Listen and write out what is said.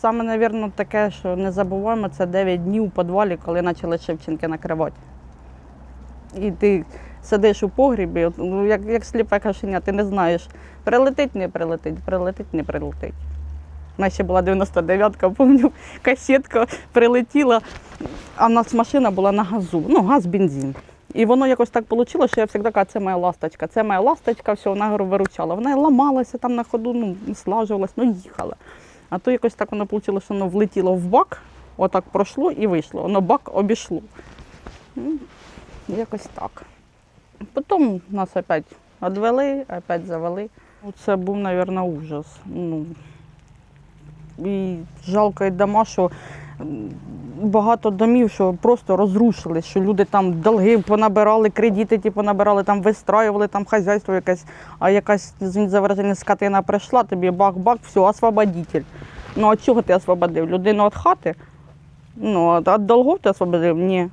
Саме, мабуть, таке, що не забуваємо, це 9 днів у підвалі, коли почали Шевченки накривати. І ти сидиш у погрібі, ну, як, як сліпе кашеня, ти не знаєш, прилетить, не прилетить, прилетить, не прилетить. У нас ще була 99-ка, пам'ятаю, касетка прилетіла, а в нас машина була на газу, ну, газ, бензин. І воно якось так вийшло, що я завжди кажу, це моя ласточка, це моя ласточка, все, вона виручала. Вона ламалася там на ходу, ну, слажувалась, ну їхала. А то якось так воно вийшло, що воно влетіло в бак, отак пройшло і вийшло. Воно бак обійшло. Ну, якось так. Потім нас опять відвели, опять завели. Ну, Це був, мабуть, ужас. Ну, і жалко і дома, що багато домів, що просто розрушили, що люди там долги понабирали, кредити ті понабирали, там вистраювали там хазяйство якесь, а якась за вираження скотина прийшла, тобі бах-бак, все, освободитель. Ну а чого ти освободив? Людину від хати? Ну, а від долгов ти освободив? Ні.